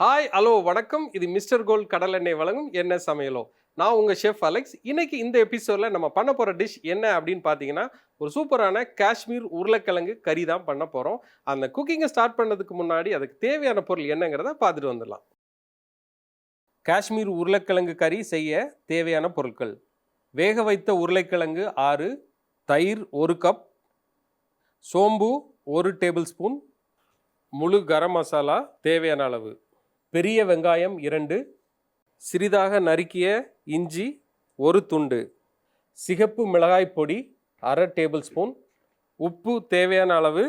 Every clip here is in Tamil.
ஹாய் ஹலோ வணக்கம். இது மிஸ்டர் கோல்ட் கடல் எண்ணெய் வழங்கும் என்ன சமையலோ. நான் உங்கள் ஷெஃப் அலெக்ஸ் இன்னைக்கு இந்த எபிசோடில் நம்ம பண்ண போகிற டிஷ் என்ன அப்படின்னு பார்த்தீங்கன்னா ஒரு சூப்பரான காஷ்மீர் உருளைக்கிழங்கு கறி தான் பண்ண போகிறோம் அந்த குக்கிங்கை ஸ்டார்ட் பண்ணதுக்கு முன்னாடி அதுக்கு தேவையான பொருள் என்னங்கிறத பார்த்துட்டு வந்துடலாம். காஷ்மீர் உருளைக்கிழங்கு கறி செய்ய தேவையான பொருட்கள். வேக வைத்த உருளைக்கிழங்கு ஆறு தயிர் ஒரு கப் சோம்பு ஒரு டேபிள் ஸ்பூன் முழு கரம் மசாலா தேவையான அளவு. பெரிய வெங்காயம் இரண்டு சிறிதாக நறுக்கிய இஞ்சி ஒரு துண்டு சிகப்பு மிளகாய் பொடி அரை டேபிள் ஸ்பூன் உப்பு தேவையான அளவு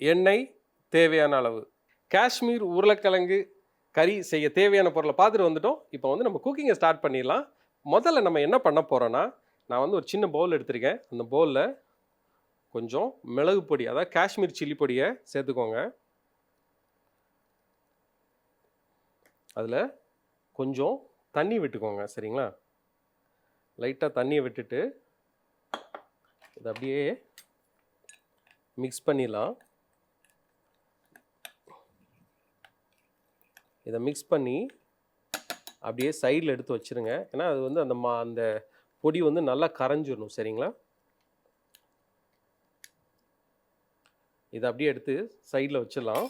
எண்ணெய் தேவையான அளவு. காஷ்மீர் உருளைக்கிழங்கு கறி செய்ய தேவையான பொருளை பார்த்துட்டு வந்துட்டோம். இப்போ வந்து நம்ம குக்கிங்கை ஸ்டார்ட் பண்ணிடலாம். முதல்ல நம்ம என்ன பண்ண போகிறோன்னா நான் வந்து ஒரு சின்ன பவுல் எடுத்திருக்கேன். அந்த பவுலில் கொஞ்சம் மிளகு பொடி அதாவது காஷ்மீர் சில்லி பொடியை சேர்த்துக்கோங்க. அதில் கொஞ்சம் தண்ணி விட்டுக்கோங்க சரிங்களா? லைட்டாக தண்ணியை விட்டுட்டு இதை அப்படியே மிக்ஸ் பண்ணிடலாம். இதை மிக்ஸ் பண்ணி அப்படியே சைடில் எடுத்து வச்சிருங்க. ஏன்னா அது வந்து அந்த மா அந்த பொடி வந்து நல்லா கரைஞ்சிடணும் சரிங்களா? இதை அப்படியே எடுத்து சைடில் வச்சிடலாம்.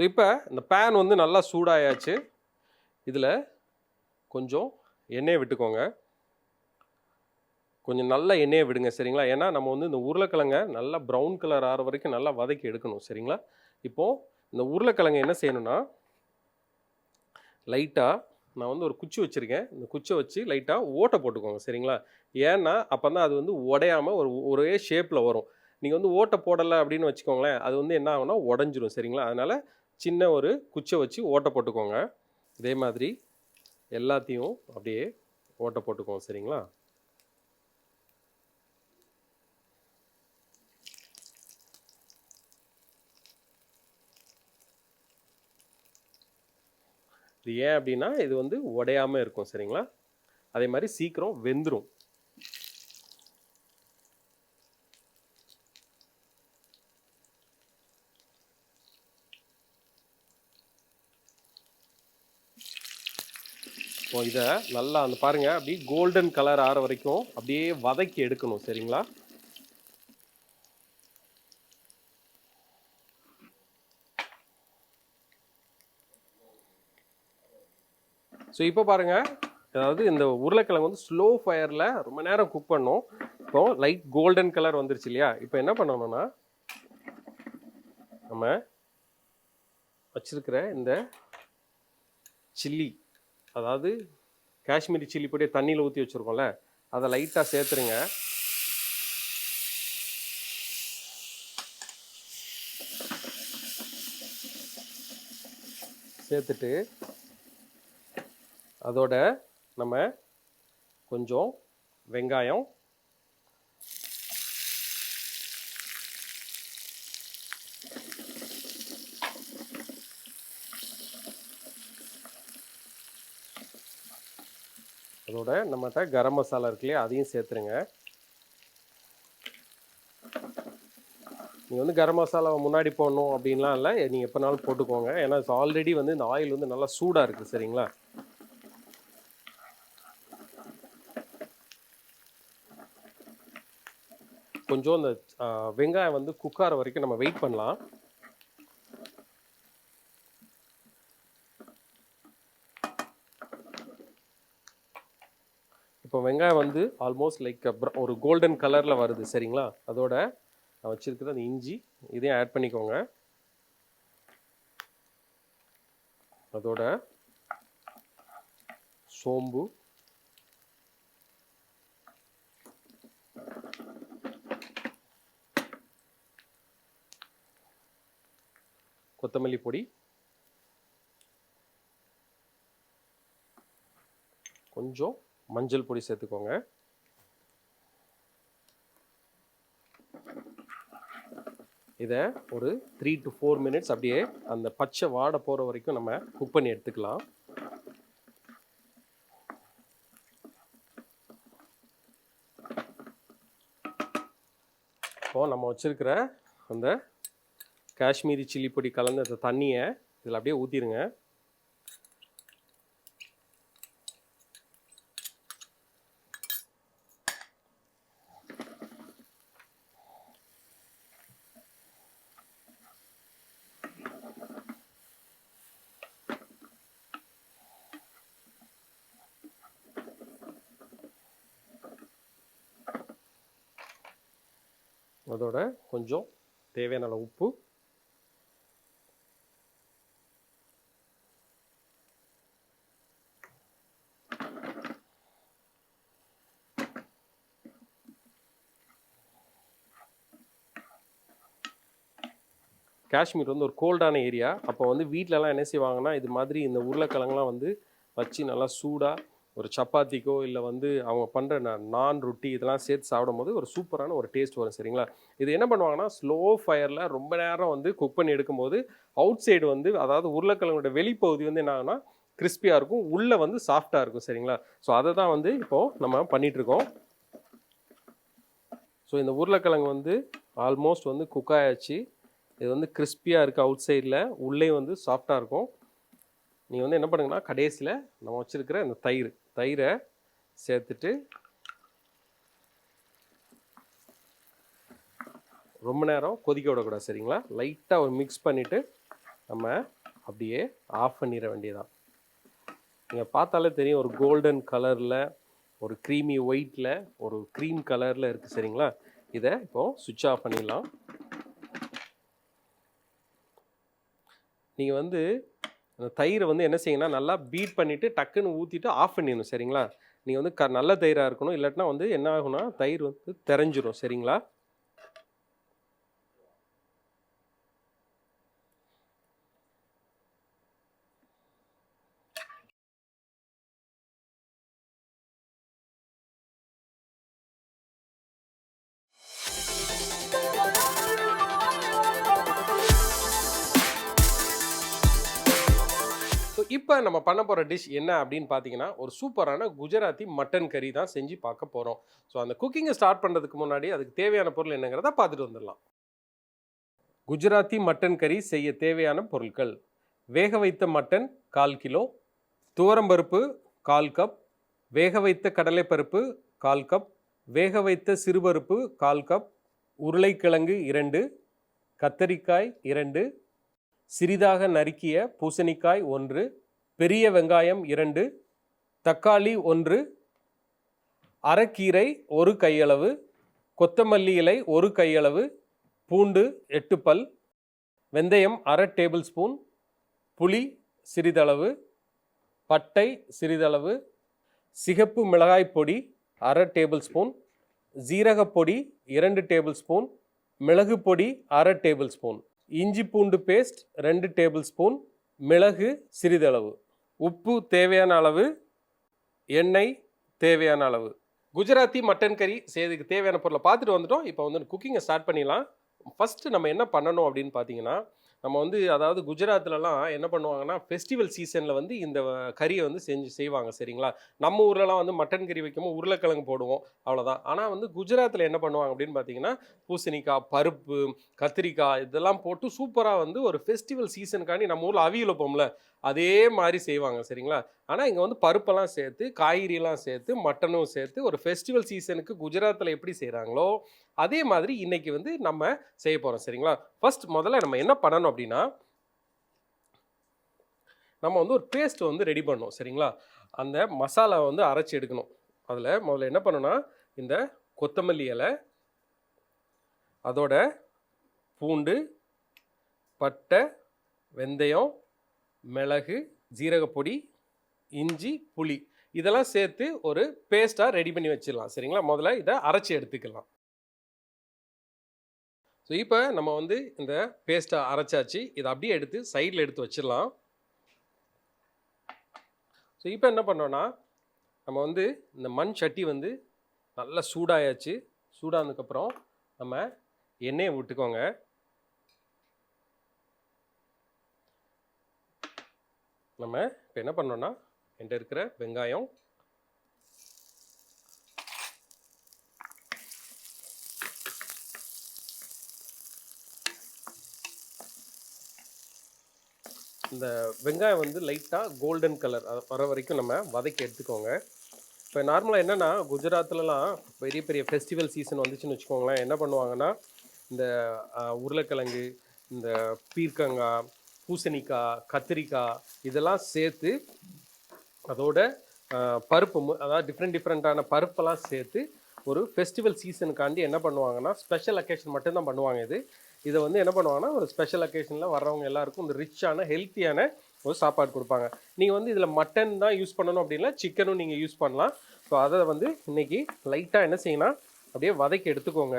ஸோ இப்போ இந்த பேன் வந்து நல்லா சூடாயாச்சு. இதில் கொஞ்சம் எண்ணெயை விட்டுக்கோங்க. கொஞ்சம் நல்ல எண்ணெயை விடுங்க சரிங்களா? ஏன்னா நம்ம வந்து இந்த உருளைக்கிழங்க நல்லா ப்ரௌன் கலர் ஆகிற வரைக்கும் நல்லா வதக்கி எடுக்கணும் சரிங்களா? இப்போது இந்த உருளைக்கிழங்கு என்ன செய்யணும்னா லைட்டாக நான் வந்து ஒரு குச்சி வச்சுருக்கேன். இந்த குச்சியை வச்சு லைட்டாக ஓட்டை போட்டுக்கோங்க சரிங்களா? ஏன்னா அப்போ தான் அது வந்து உடையாமல் ஒரு ஒரே ஷேப்பில் வரும். நீங்கள் வந்து ஓட்டை போடலை அப்படின்னு வச்சுக்கோங்களேன் அது வந்து என்ன ஆகும்னா உடஞ்சிரும் சரிங்களா? அதனால் சின்ன ஒரு குச்சை வச்சு ஓட்டை போட்டுக்கோங்க. இதே மாதிரி எல்லாத்தையும் அப்படியே ஓட்டை போட்டுக்கோங்க சரிங்களா? இது ஏன் அப்படின்னா இது வந்து உடையாமல் இருக்கும் சரிங்களா? அதே மாதிரி சீக்கிரம் வெந்துடும் இருக்கும் இதை நல்லா அந்த பாருங்க அப்படியே கோல்டன் கலர் ஆகிற வரைக்கும் அப்படியே வதக்கி எடுக்கணும் சரிங்களா? ஸோ இப்போ பாருங்க அதாவது இந்த உருளைக்கிழங்கு வந்து ஸ்லோ ஃபயரில் ரொம்ப நேரம் குக் பண்ணோம். இப்போ லைட் கோல்டன் கலர் வந்துருச்சு இல்லையா? இப்போ என்ன பண்ணணும்னா நம்ம வச்சிருக்கிற இந்த சில்லி அதாவது காஷ்மீரி சில்லி பொடியை தண்ணியில் ஊற்றி வச்சுருக்கோம்ல அதை லைட்டாக சேர்த்துருங்க. சேர்த்துட்டு அதோட நம்ம கொஞ்சம் வெங்காயம் அதோட நம்மகிட்ட கரம் மசாலா இருக்கு இல்லையா அதையும் சேர்த்துருங்க. நீங்கள் வந்து கரம் மசாலாவை முன்னாடி போடணும் அப்படின்லாம் இல்லை நீங்கள் எப்போனாலும் போட்டுக்கோங்க. ஏன்னா ஆல்ரெடி வந்து இந்த ஆயில் வந்து நல்லா சூடாக இருக்குது சரிங்களா? கொஞ்சம் இந்த வெங்காயம் வந்து குக்கார வரைக்கும் நம்ம வெயிட் பண்ணலாம். இப்போ வெங்காயம் வந்து ஆல்மோஸ்ட் லைக் ஒரு கோல்டன் கலரில் வருது சரிங்களா? அதோட நான் வச்சிருக்கிற அந்த இஞ்சி. இதையும் ஆட் பண்ணிக்கோங்க. அதோட சோம்பு. கொத்தமல்லி பொடி. கொஞ்சம் மஞ்சள் பொடி சேர்த்துக்கோங்க. இதை ஒரு த்ரீ டு ஃபோர் மினிட்ஸ் அப்படியே அந்த பச்சை வாடை போகிற வரைக்கும் நம்ம குக் பண்ணி எடுத்துக்கலாம். இப்போ நம்ம வச்சுருக்கிற அந்த காஷ்மீரி சில்லி பொடி கலந்த அந்த தண்ணியை இதில் அப்படியே ஊற்றிடுங்க அதோட கொஞ்சம் தேவையான அளவு உப்பு. காஷ்மீர் வந்து ஒரு கோல்டான ஏரியா. அப்போ வந்து வீட்டிலலாம் என்ன செய்வாங்கன்னா இது மாதிரி இந்த உருளைக்கிழங்குலாம் வந்து வச்சு நல்லா சூடாக ஒரு சப்பாத்திக்கோ இல்லை வந்து அவங்க பண்ணுற நான் ரொட்டி இதெல்லாம் சேர்த்து சாப்பிடும் போது ஒரு சூப்பரான ஒரு டேஸ்ட் வரும் சரிங்களா? இது என்ன பண்ணுவாங்கன்னா ஸ்லோ ஃபயரில் ரொம்ப நேரம் வந்து குக் பண்ணி எடுக்கும்போது அவுட் சைடு வந்து அதாவது உருளைக்கிழங்கோட வெளிப்பகுதி வந்து என்ன ஆகும்னா கிறிஸ்பியாக இருக்கும் உள்ளே வந்து சாஃப்டாக இருக்கும் சரிங்களா? ஸோ அதை தான் வந்து இப்போது நம்ம பண்ணிகிட்ருக்கோம் ஸோ இந்த உருளைக்கிழங்கு வந்து ஆல்மோஸ்ட் வந்து குக் ஆயாச்சு. இது வந்து கிறிஸ்பியாக இருக்குது அவுட் சைடில் உள்ளே வந்து சாஃப்டாக இருக்கும். நீங்கள் வந்து என்ன பண்ணுங்கன்னா கடைசியில் நம்ம வச்சுருக்கிற இந்த தயிர். தயிரை சேர்த்துட்டு ரொம்ப நேரம் கொதிக்க விடக்கூடாது சரிங்களா? லைட்டாக ஒரு மிக்ஸ் பண்ணிவிட்டு நம்ம அப்படியே ஆஃப் பண்ணிட வேண்டியதான் நீங்கள் பார்த்தாலே தெரியும் ஒரு கோல்டன் கலரில் ஒரு க்ரீமி ஒயிட்டில் ஒரு க்ரீம் கலரில் இருக்குது சரிங்களா? இதை இப்போது சுவிட்ச் ஆஃப் பண்ணிடலாம். நீங்கள் வந்து அந்த தயிரை வந்து என்ன செய்யணும்னா நல்லா பீட் பண்ணிவிட்டு டக்குன்னு ஊற்றிட்டு ஆஃப் பண்ணிடணும் சரிங்களா? நீங்கள் வந்து க நல்ல தயிராக இருக்கணும். இல்லாட்டினா வந்து என்ன ஆகும்னா தயிர் வந்து தெரிஞ்சிடும் சரிங்களா? இப்போ நம்ம பண்ண போகிற டிஷ் என்ன அப்படின்னு பார்த்தீங்கன்னா ஒரு சூப்பரான குஜராத்தி மட்டன் கறி தான் செஞ்சு பார்க்க போகிறோம் ஸோ அந்த குக்கிங்கை ஸ்டார்ட் பண்ணுறதுக்கு முன்னாடி அதுக்கு தேவையான பொருள் என்னங்கிறத பார்த்துட்டு வந்துடலாம். குஜராத்தி மட்டன் கறி செய்ய தேவையான பொருட்கள். வேக வைத்த மட்டன் கால் கிலோ துவரம்பருப்பு கால் கப் வேக வைத்த கடலைப்பருப்பு கால் கப் வேக வைத்த சிறுபருப்பு கால் கப் உருளைக்கிழங்கு இரண்டு கத்தரிக்காய் இரண்டு சிறிதாக நறுக்கிய பூசணிக்காய் ஒன்று பெரிய வெங்காயம் இரண்டு தக்காளி ஒன்று அரைக்கீரை ஒரு கையளவு கொத்தமல்லி இலை ஒரு கையளவு பூண்டு எட்டு பல் வெந்தயம் அரை டேபிள் ஸ்பூன் புளி சிறிதளவு பட்டை சிறிதளவு சிகப்பு மிளகாய் பொடி அரை டேபிள் ஸ்பூன் ஜீரகப்பொடி இரண்டு டேபிள் ஸ்பூன் மிளகு பொடி அரை டேபிள் ஸ்பூன் இஞ்சி பூண்டு பேஸ்ட் ரெண்டு டேபிள் ஸ்பூன் மிளகு சிறிதளவு. உப்பு தேவையான அளவு எண்ணெய் தேவையான அளவு. குஜராத்தி மட்டன் கறி செய்யறதுக்கு தேவையான பொருளை பார்த்துட்டு வந்துட்டோம். இப்போ வந்து குக்கிங்கை ஸ்டார்ட் பண்ணிடலாம். ஃபஸ்ட்டு நம்ம என்ன பண்ணணும் அப்படின்னு பார்த்தீங்கன்னா நம்ம வந்து அதாவது குஜராத்லலாம் என்ன பண்ணுவாங்கன்னா ஃபெஸ்டிவல் சீசனில் வந்து இந்த கறியை வந்து செஞ்சு செய்வாங்க சரிங்களா? நம்ம ஊர்லலாம் வந்து மட்டன் கறி வைக்கும்போது உருளைக்கிழங்கு போடுவோம் அவ்வளோதான் ஆனால் வந்து குஜராத்தில் என்ன பண்ணுவாங்க அப்படின்னு பார்த்தீங்கன்னா பூசணிக்காய் பருப்பு கத்திரிக்காய் இதெல்லாம் போட்டு சூப்பராக வந்து ஒரு ஃபெஸ்டிவல் சீசனுக்காண்டி நம்ம ஊரில் அவியல் வைப்போம்ல. அதே மாதிரி செய்வாங்க சரிங்களா? ஆனால் இங்கே வந்து பருப்பெல்லாம் சேர்த்து காய்கறியெல்லாம் சேர்த்து மட்டனும் சேர்த்து ஒரு ஃபெஸ்டிவல் சீசனுக்கு குஜராத்தில் எப்படி செய்கிறாங்களோ அதே மாதிரி இன்றைக்கி வந்து நம்ம செய்ய போகிறோம் சரிங்களா? ஃபர்ஸ்ட் முதல்ல நம்ம என்ன பண்ணணும் அப்படின்னா நம்ம வந்து ஒரு பேஸ்ட் வந்து ரெடி பண்ணோம் சரிங்களா? அந்த மசாலாவை வந்து அரைச்சி எடுக்கணும். அதில் முதல்ல என்ன பண்ணணும்னா இந்த கொத்தமல்லி இலை அதோட பூண்டு பட்டை வெந்தயம் மிளகு ஜீரகப்பொடி இஞ்சி புளி. இதெல்லாம் சேர்த்து ஒரு பேஸ்ட்டாக ரெடி பண்ணி வச்சிடலாம். சரிங்களா? முதல்ல இதை அரைச்சி எடுத்துக்கலாம். ஸோ இப்போ நம்ம வந்து இந்த பேஸ்ட்டை அரைச்சாச்சு. இதை அப்படியே எடுத்து சைடில் எடுத்து வச்சிடலாம். ஸோ இப்போ என்ன பண்ணோன்னா நம்ம வந்து இந்த மண் சட்டி வந்து நல்லா சூடாயாச்சு. சூடானதுக்கப்புறம் நம்ம எண்ணெயை விட்டுக்கோங்க நம்ம இப்போ என்ன பண்ணோன்னா என்கிட்ட இருக்கிற வெங்காயம் இந்த வெங்காயம் வந்து லைட்டாக கோல்டன் கலர் வர வரைக்கும் நம்ம வதக்கி எடுத்துக்கோங்க. இப்போ நார்மலாக என்னென்னா குஜராத்லலாம் பெரிய பெரிய ஃபெஸ்டிவல் சீசன் வந்துச்சுன்னு வச்சுக்கோங்களேன். என்ன பண்ணுவாங்கன்னா இந்த உருளைக்கிழங்கு இந்த பீர்க்கங்காய் பூசணிக்காய் கத்திரிக்காய் இதெல்லாம் சேர்த்து அதோட பருப்பு அதாவது டிஃப்ரெண்ட் டிஃப்ரெண்ட்டான பருப்பெல்லாம் சேர்த்து ஒரு ஃபெஸ்டிவல் சீசனுக்காண்டி என்ன பண்ணுவாங்கன்னா ஸ்பெஷல் அக்கேஷன் மட்டும்தான் பண்ணுவாங்க இது. இதை வந்து என்ன பண்ணுவாங்கன்னா ஒரு ஸ்பெஷல் அக்கேஷனில் வர்றவங்க எல்லாருக்கும் இந்த ரிச்சான ஹெல்த்தியான ஒரு சாப்பாடு கொடுப்பாங்க. நீங்கள் வந்து இதில் மட்டன் தான் யூஸ் பண்ணணும் அப்படின்னா சிக்கனும் நீங்கள் யூஸ் பண்ணலாம். ஸோ அதை வந்து இன்னைக்கு லைட்டாக என்ன செய்யணும் அப்படியே வதக்கி எடுத்துக்கோங்க.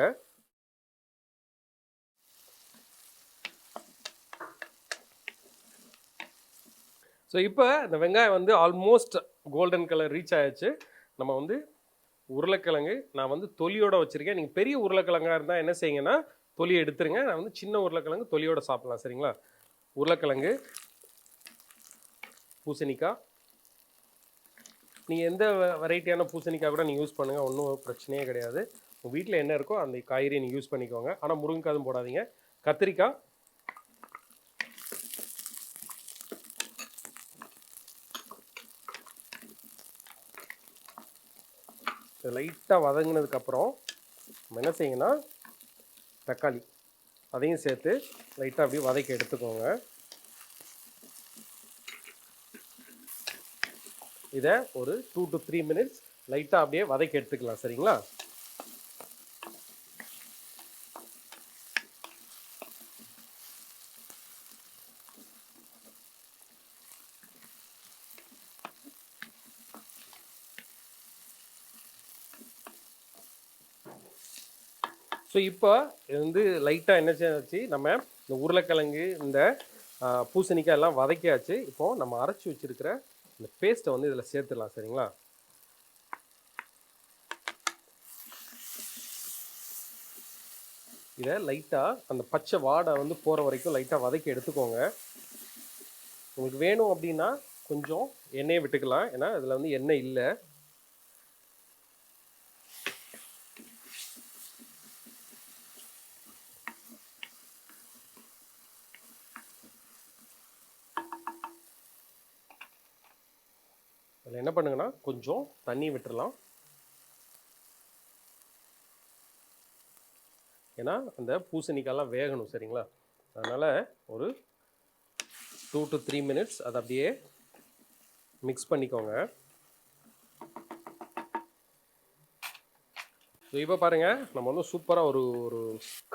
ஸோ இப்போ இந்த வெங்காயம் வந்து ஆல்மோஸ்ட் கோல்டன் கலர் ரீச் ஆயாச்சு நம்ம வந்து உருளைக்கிழங்கு நான் வந்து தொலியோட வச்சுருக்கேன். நீங்கள் பெரிய உருளைக்கிழங்காக இருந்தால் என்ன செய்யுங்கன்னா தொலியை எடுத்துருங்க. நான் வந்து சின்ன உருளைக்கிழங்கு தொலியோட சாப்பிடலாம் சரிங்களா? உருளைக்கிழங்கு பூசணிக்காய். நீங்கள் எந்த வெரைட்டியான பூசணிக்காய் கூட நீங்கள் யூஸ் பண்ணுங்கள் ஒன்றும் பிரச்சனையே கிடையாது. உங்கள் வீட்டில் என்ன இருக்கோ அந்த காய்கறியை நீங்கள் யூஸ் பண்ணிக்கோங்க. ஆனால் முருங்கைக்காதும் போடாதீங்க. கத்திரிக்காய் லைட்டாக வதங்கினதுக்கப்புறம் நம்ம என்ன செய்யுங்கன்னா தக்காளி. அதையும் சேர்த்து லைட்டாக அப்படியே வதக்கி எடுத்துக்கோங்க. இதை ஒரு டூ டு த்ரீ மினிட்ஸ் லைட்டாக அப்படியே வதக்கி எடுத்துக்கலாம் சரிங்களா? ஸோ இப்போ இது வந்து லைட்டாக என்ன செய்யாச்சு? நம்ம இந்த உருளைக்கிழங்கு இந்த பூசணிக்காய் எல்லாம் வதக்கியாச்சு. இப்போது நம்ம அரைச்சி வச்சிருக்கிற இந்த பேஸ்ட்டை வந்து இதில் சேர்த்துடலாம். சரிங்களா? இதை லைட்டாக அந்த பச்சை வாடை வந்து போகிற வரைக்கும் லைட்டாக வதக்கி எடுத்துக்கோங்க. உங்களுக்கு வேணும் அப்படின்னா கொஞ்சம் எண்ணெயை விட்டுக்கலாம். ஏன்னா இதில் வந்து எண்ணெய் இல்லை. என்ன பண்ணுங்கன்னா கொஞ்சம் தண்ணி விட்டுறலாம். ஏன்னா அந்த பூசணிக்காய்லாம் வேகணும் சரிங்களா? அதனால் ஒரு டூ டு த்ரீ மினிட்ஸ் அதை அப்படியே மிக்ஸ் பண்ணிக்கோங்க. ஸோ இப்போ பாருங்கள் நம்ம வந்து சூப்பராக ஒரு ஒரு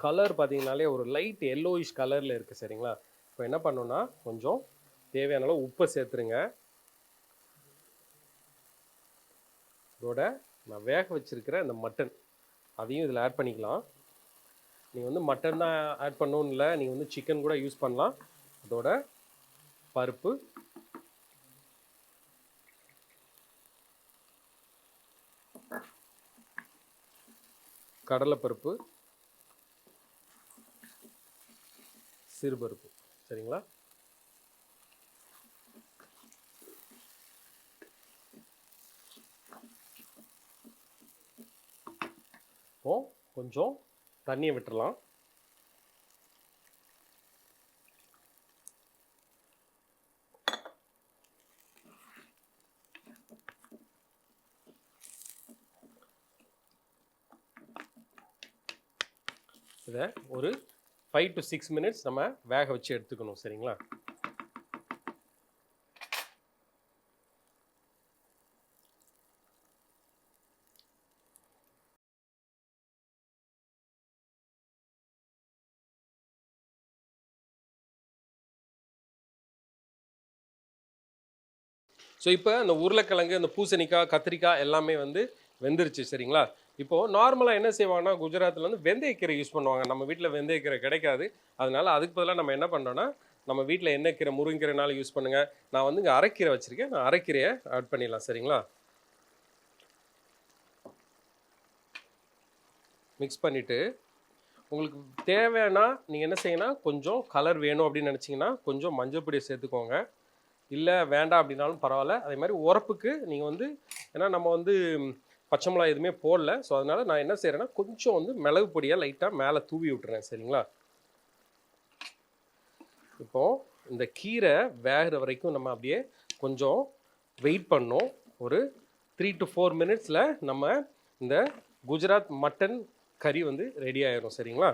கலர் பார்த்தீங்கனாலே ஒரு லைட் எல்லோயிஷ் கலரில் இருக்குது சரிங்களா? இப்போ என்ன பண்ணோன்னா கொஞ்சம் தேவையான அளவு உப்பை சேர்த்துருங்க. இதோட நான் வேக வச்சுருக்கிற இந்த மட்டன் அதையும் இதில் ஆட் பண்ணிக்கலாம். நீங்கள் வந்து மட்டன் தான் ஆட் பண்ணணும்னு இல்லை நீங்கள் வந்து சிக்கன் கூட யூஸ் பண்ணலாம். அதோட பருப்பு. கடலைப்பருப்பு. சிறுபருப்பு. சரிங்களா? இப்போ கொஞ்சம் தண்ணியை விட்டுறலாம். இதை ஒரு ஃபைவ் டு சிக்ஸ் மினிட்ஸ் நம்ம வேக வச்சு எடுத்துக்கணும். சரிங்களா? ஸோ இப்போ அந்த உருளைக்கிழங்கு அந்த பூசணிக்காய் கத்திரிக்காய் எல்லாமே வந்து வெந்துருச்சு சரிங்களா? இப்போது நார்மலாக என்ன செய்வாங்கன்னா குஜராத்தில் வந்து வெந்தயக்கீரை யூஸ் பண்ணுவாங்க. நம்ம வீட்டில் வெந்தயக்கீரை கிடைக்காது. அதனால் அதுக்கு பதிலாக நம்ம என்ன பண்ணோன்னா நம்ம வீட்டில் என்ன கீரை முருங்கீரைனாலும் யூஸ் பண்ணுங்கள் நான் வந்து இங்கே அரைக்கீரை வச்சுருக்கேன். நான் அரைக்கீரையை ஆட் பண்ணிடலாம் சரிங்களா? மிக்ஸ் பண்ணிவிட்டு உங்களுக்கு தேவைன்னா நீங்கள் என்ன செய்யணும் கொஞ்சம் கலர் வேணும் அப்படின்னு நினச்சிங்கன்னா கொஞ்சம் மஞ்சள் பொடியை சேர்த்துக்கோங்க. இல்லை வேண்டாம் அப்படின்னாலும் பரவாயில்ல. அதே மாதிரி உரப்புக்கு நீங்கள் வந்து ஏன்னா நம்ம வந்து பச்சை மிளகா எதுவுமே போடல. ஸோ அதனால் நான் என்ன செய்கிறேன்னா கொஞ்சம் வந்து மிளகு பொடியாக லைட்டாக மேலே தூவி விட்டுறேன் சரிங்களா? இப்போது இந்த கீரை வேகிற வரைக்கும் நம்ம அப்படியே கொஞ்சம் வெயிட் பண்ணோம் ஒரு த்ரீ டு ஃபோர் மினிட்ஸில் நம்ம இந்த குஜராத் மட்டன் கறி வந்து ரெடி ஆயிரும் சரிங்களா?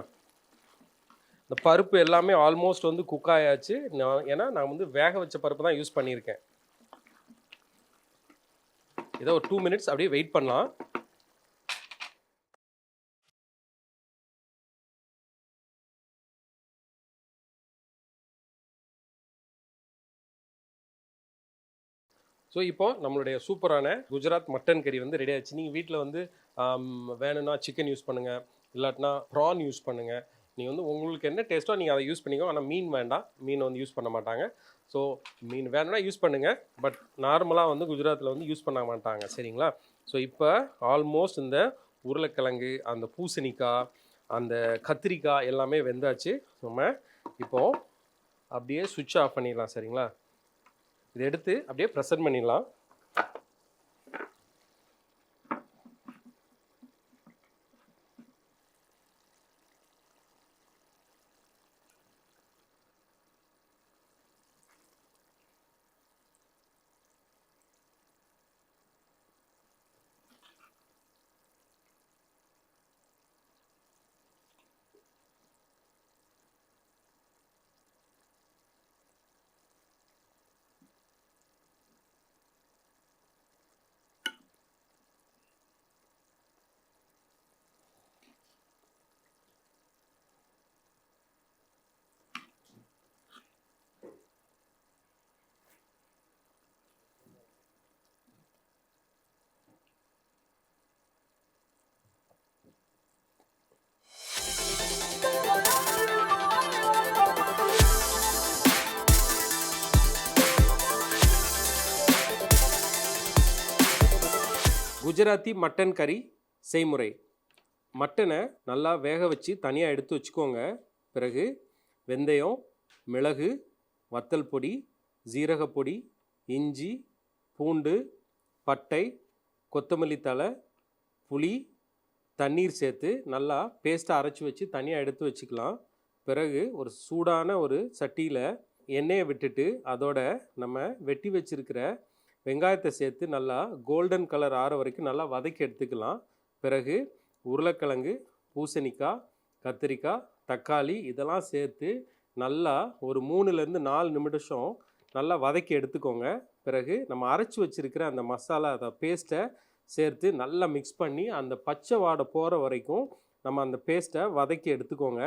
இந்த பருப்பு எல்லாமே ஆல்மோஸ்ட் வந்து குக் ஆயாச்சு. நான் ஏன்னா நான் வந்து வேக வச்ச பருப்பு தான் யூஸ் பண்ணியிருக்கேன். ஏதோ ஒரு டூ மினிட்ஸ் அப்படியே வெயிட் பண்ணலாம். ஸோ இப்போ நம்மளுடைய சூப்பரான குஜராத் மட்டன் கறி வந்து ரெடி ஆச்சு நீங்கள் வீட்டில் வந்து வேணும்னா சிக்கன் யூஸ் பண்ணுங்கள் இல்லாட்டினா ப்ரான் யூஸ் பண்ணுங்கள் நீங்கள் வந்து உங்களுக்கு என்ன டேஸ்ட்டோ நீங்கள் அதை யூஸ் பண்ணிக்கோ ஆனால் மீன் வேண்டாம். மீன் வந்து யூஸ் பண்ண மாட்டாங்க. ஸோ மீன் வேணும்னா யூஸ் பண்ணுங்கள் பட் நார்மலாக வந்து குஜராத்தில் வந்து யூஸ் பண்ண மாட்டாங்க. சரிங்களா? ஸோ இப்போ ஆல்மோஸ்ட் இந்த உருளைக்கிழங்கு அந்த பூசணிக்காய் அந்த கத்திரிக்காய் எல்லாமே வெந்தாச்சு. நம்ம இப்போது அப்படியே சுவிட்ச் ஆஃப் பண்ணிடலாம். சரிங்களா? இதை எடுத்து அப்படியே ப்ரெசன்ட் பண்ணிடலாம். குஜராத்தி மட்டன் கறி செய்முறை. மட்டனை நல்லா வேக வச்சு தனியாக எடுத்து வச்சுக்கோங்க. பிறகு வெந்தயம் மிளகு வத்தல் பொடி ஜீரகப்பொடி இஞ்சி பூண்டு பட்டை கொத்தமல்லி தழை புளி தண்ணீர் சேர்த்து நல்லா பேஸ்ட்டை அரைச்சி வச்சு தனியாக எடுத்து வச்சுக்கலாம். பிறகு ஒரு சூடான ஒரு சட்டியில் எண்ணெயை விட்டுட்டு அதோட நம்ம வெட்டி வச்சிருக்கிற வெங்காயத்தை சேர்த்து நல்லா கோல்டன் கலர் ஆற வரைக்கும் நல்லா வதக்கி எடுத்துக்கலாம். பிறகு உருளைக்கிழங்கு பூசணிக்காய் கத்திரிக்காய் தக்காளி இதெல்லாம் சேர்த்து நல்லா ஒரு மூணுலேருந்து நாலு நிமிஷம் நல்லா வதக்கி எடுத்துக்கோங்க. பிறகு நம்ம அரைச்சி வச்சிருக்கிற அந்த மசாலா அதை பேஸ்ட்டை சேர்த்து நல்லா மிக்ஸ் பண்ணி அந்த பச்சை வாடை போகிற வரைக்கும் நம்ம அந்த பேஸ்ட்டை வதக்கி எடுத்துக்கோங்க.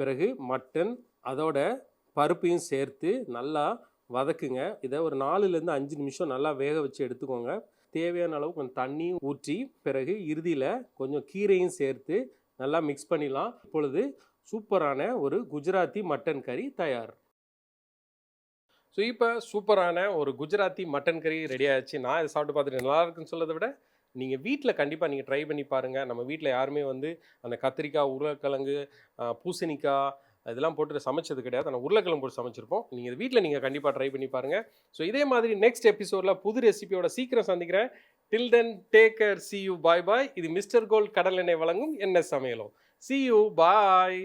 பிறகு மட்டன் அதோட பருப்பையும் சேர்த்து நல்லா வதக்குங்க. இதை ஒரு நாலுலேருந்து அஞ்சு நிமிஷம் நல்லா வேக வச்சு எடுத்துக்கோங்க. தேவையான அளவு கொஞ்சம் தண்ணியும் ஊற்றி பிறகு இறுதியில் கொஞ்சம் கீரையும் சேர்த்து நல்லா மிக்ஸ் பண்ணிடலாம். இப்பொழுது சூப்பரான ஒரு குஜராத்தி மட்டன் கறி தயார். ஸோ இப்போ சூப்பரான ஒரு குஜராத்தி மட்டன் கறி ரெடி ஆயிடுச்சு. நான் இதை சாப்பிட்டு பார்த்துட்டு நல்லா இருக்குன்னு சொல்லதை விட நீங்கள் வீட்டில் கண்டிப்பாக நீங்கள் ட்ரை பண்ணி பாருங்கள் நம்ம வீட்டில் யாருமே வந்து அந்த கத்திரிக்காய் உருளைக்கிழங்கு பூசணிக்காய் இதெல்லாம் போட்டு சமைச்சது கிடையாது. ஆனால் உருளைக்கிழங்கு போட்டு சமைச்சிருப்போம். நீங்கள் வீட்டில் நீங்கள் கண்டிப்பாக ட்ரை பண்ணி பாருங்கள் ஸோ இதே மாதிரி நெக்ஸ்ட் எபிசோடில் புது ரெசிபியோட சீக்கிரம் சந்திக்கிறேன். Till then take care see you bye bye இது மிஸ்டர் கோல்ட் கடல் எண்ணெய் வழங்கும் என்ன சமையலும். C you bye